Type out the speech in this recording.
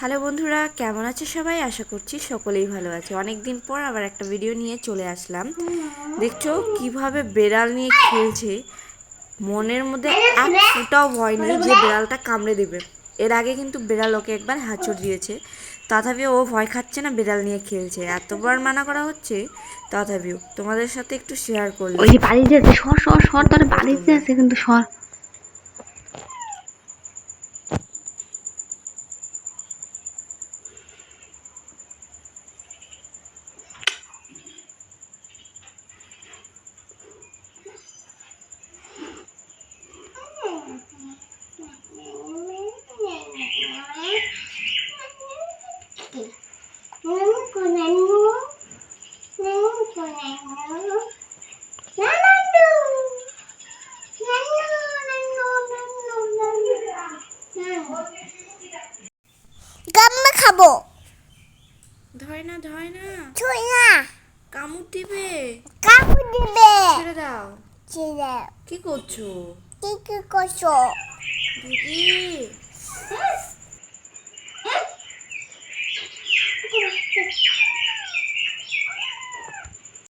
Hello বন্ধুরা কেমন আছে সবাই? আশা করছি সকলেই ভালো আছে। অনেক দিন পর আবার একটা ভিডিও নিয়ে চলে আসলাম। দেখছ কীভাবে বেড়াল নিয়ে খেলছে? মনের মধ্যে এক ফুটাও ভয় নেই যে বেড়ালটা কামড়ে দেবে। এর আগে কিন্তু বেড়াল ওকে একবার হাঁচড় দিয়েছে। তথাপিও ও ভয় খাচ্ছে না বেড়াল নিয়ে খেলছে। এতবার মানা করা হচ্ছে তথাপিও। তোমাদের সাথে একটু শেয়ার করলাম। ওই যে বাড়ি যেতে সর সর সর তোর বাড়িতে আছে কিন্তু সর। গাম্মা খাব ধয় না ধয় না। ছুই না। কামড় দিবে। কাকু দিবে। ছেড়ে দাও। ছেলে কি করছ? কি কি করছ? দিদি।